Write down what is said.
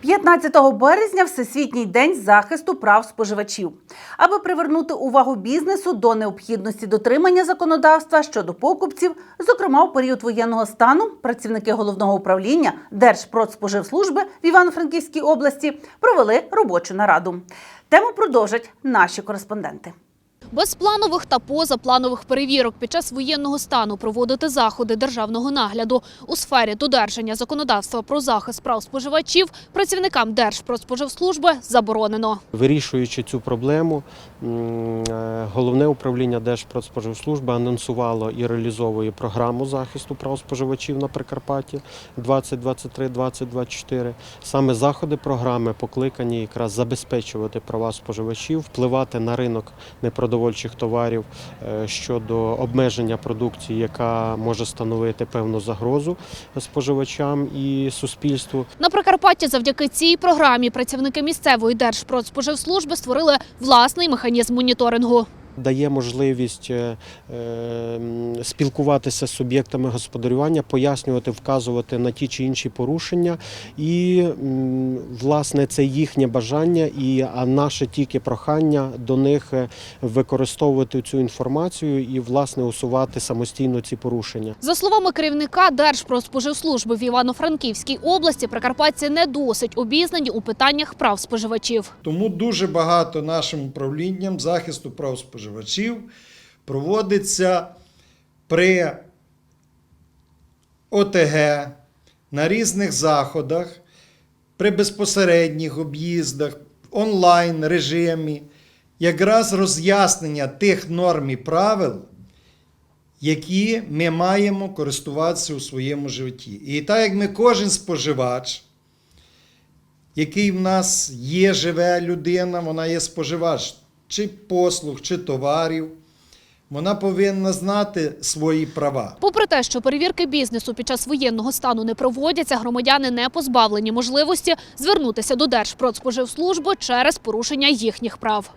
15 березня Всесвітній день захисту прав споживачів. Аби привернути увагу бізнесу до необхідності дотримання законодавства щодо покупців, зокрема у період воєнного стану, працівники головного управління Держпродспоживслужби в Івано-Франківській області провели робочу нараду. Тему продовжать наші кореспонденти. Без планових та позапланових перевірок під час воєнного стану проводити заходи державного нагляду у сфері додержання законодавства про захист прав споживачів працівникам Держпродспоживслужби заборонено. Вирішуючи цю проблему, е, головне управління Держпродспоживслужби анонсувало і реалізовує програму захисту прав споживачів на Прикарпатті 2023-2024. Саме заходи програми покликані якраз забезпечувати права споживачів, впливати на ринок непродовольчих товарів е, щодо обмеження продукції, яка може становити певну загрозу споживачам і суспільству. На Прикарпатті завдяки цій програмі працівники місцевої Держпродспоживслужби створили власний механізм моніторингу. Дає можливість е, е, спілкуватися з суб'єктами господарювання, пояснювати, вказувати на ті чи інші порушення. І власне це їхнє бажання, і а наше тільки прохання до них е, використовувати цю інформацію і власне усувати самостійно ці порушення. За словами керівника Держпродспоживслужби в Івано-Франківській області, прикарпатці не досить обізнані у питаннях прав споживачів. Тому дуже багато нашим управлінням захисту прав споживачів проводиться при ОТГ на різних заходах, при безпосередніх об'їздах, онлайн режимі, якраз роз'яснення тих норм і правил, які ми маємо користуватися у своєму житті. І так як ми кожен споживач, який в нас є, живе людина, вона є споживач чи послуг, чи товарів, вона повинна знати свої права. Попри те, що перевірки бізнесу під час воєнного стану не проводяться, громадяни не позбавлені можливості звернутися до Держпродспоживслужби через порушення їхніх прав.